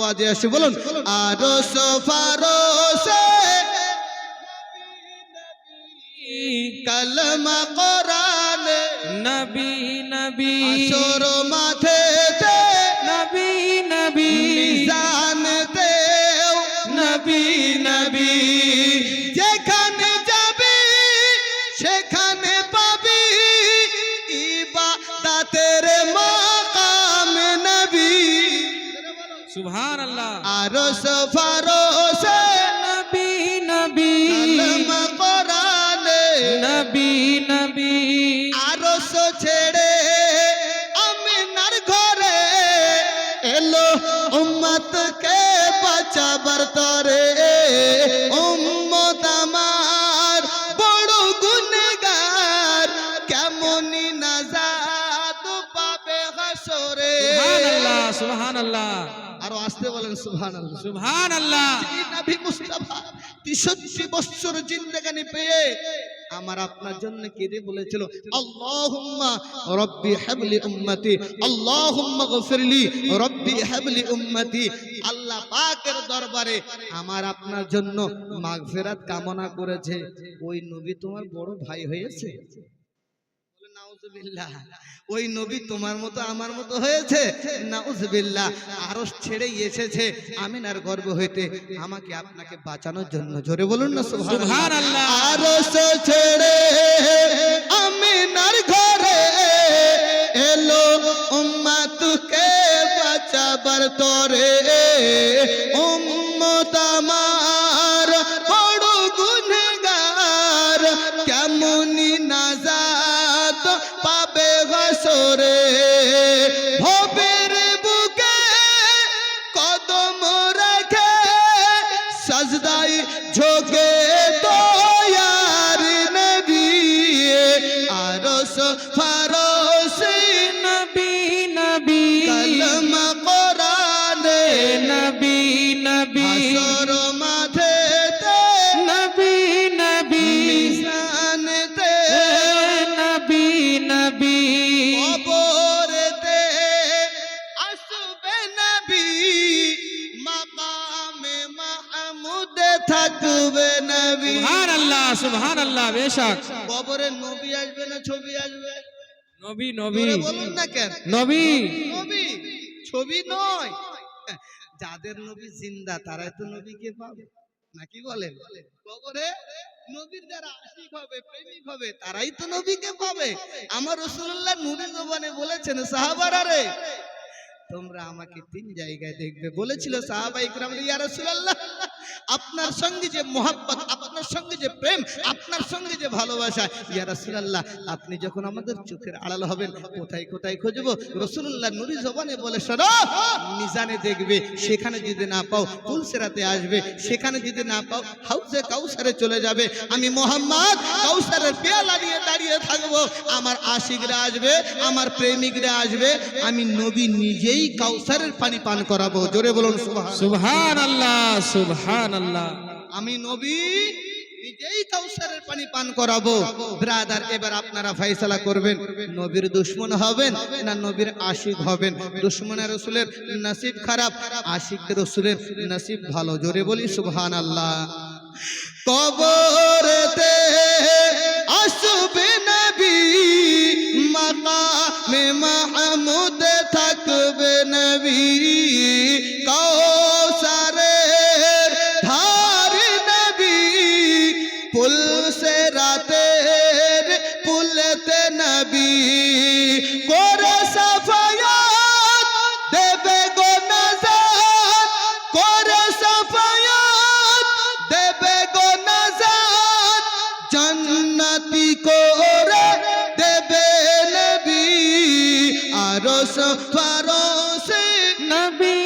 আওয়াজে আসে বলুন আরও ফারোসে কালমা কোরআনে নবী নবী আসর মাথে নবী নবী মিজান দেও নবী নবী যেখানে যাবি সেখানে পাবি ইবাদতের মাকাম সুবহান আল্লাহ আরশ ফারশে নবী নবী। কালাম কোরআনে। নবী নবী। আরশ ছেড়ে আমিনার ঘরে এলো উম্মতকে বাঁচাবার তরে। উম্মত আমার বড় গুনেগার কেমনই নাজাত পাবে হাসরে সুবহান আল্লাহ সুবহান আল্লাহ আসতে বলেন সুবহানাল্লাহ। সুবহান আল্লাহ এই নবী মুস্তাফা 63 বছর জিন্দেগানি পেয়ে আমার আপনার জন্য কেঁদে বলেছিল? আল্লাহুম্মা রব্বি হাবলি উম্মতি আল্লাহুম্মা গফিরলি রব্বি হাবলি উম্মতি। আল্লাহ পাকের দরবারে আমার আপনার জন্য মাগফিরাত কামনা করেছে। ওই নবী তোমার বড় ভাই হয়েছে। ওই নবী তোমার মতো আমার মতো হয়েছে? নাউজবিল্লাহ। আরও ছেড়ে এসেছে আমিনার গর্ব হইতে। আমাকে আপনাকে বাঁচানোর জন্য জোরে বলুন না সুবহানাল্লাহ। আরও ছেড়ে আমিনার ঘরে এলো উম্মাতুকে বাঁচাবার তরে। উম্মত ঘসরে ভবের বুকে কদম রাখে সজদাই ঝোকে দয়ার নবী আরস ফারস থাকবে নবী। সুবহান আল্লাহ সুবহান আল্লাহ বেশক। কবরে নবী আসবে না ছবি আসবে? নবী নবী। বলুন না কেন? নবী। নবী ছবি নয়। যাদের নবী জিন্দা তারাই তো নবীকে পাবে। নাকি বলেন? কবরে নবীর যারা আশিক হবে প্রেমিক হবে তারাই তো নবীকে পাবে। আমার রসুল্লাহ নুরি জবানে বলেছেন সাহাবারা রে তোমরা আমাকে তিন জায়গায় দেখবে। বলেছিল সাহাবা ইকরাম ইয়া রাসূলুল্লাহ। আপনার সঙ্গে যে মোহাব্বত, আপনার সঙ্গে যে প্রেম, আপনার সঙ্গে যে ভালোবাসা, ইয়া রাসূলুল্লাহ, আপনি যখন আমাদের চোখের আড়াল হবেন, কোথায় কোথায় খুঁজব? রাসূলুল্লাহ নুরি জবানে বলে, শোনো, মিজানে দেখবে, সেখানে যদি না পাও তুলসেরাতে আসবে, সেখানে যদি না পাও হাউসে কাউসারে চলে যাবে, আমি মোহাম্মদ কাউসারের পেয়ালা নিয়ে দাঁড়িয়ে থাকব, আমার আশিকরা আসবে, আমার প্রেমিকরা আসবে, আমি নবী নিজেই কাউসারের পানি পান করাবো। জোরে বলুন সুবহান আল্লাহ সুবহান আল্লাহ আমি নবী, নিজেই কাউসারের পানি পান করাবো। ব্রাদার, এবার আপনারা করবেন। নবীর দুশ্মন হবেন না নবীর আশিক হবেন? দুশ্মনের রসুলের নসিব খারাপ আশিক রসুলের নসিব ভালো। জোরে বলি সুবহান আল্লাহ কবরতে নবী করে সাফায়াত দেবে গো নাজাত। করে সাফায়াত দেবে গো নাজাত। জান্নাতি করে দেবে নবী। আরশ ফারশে নবী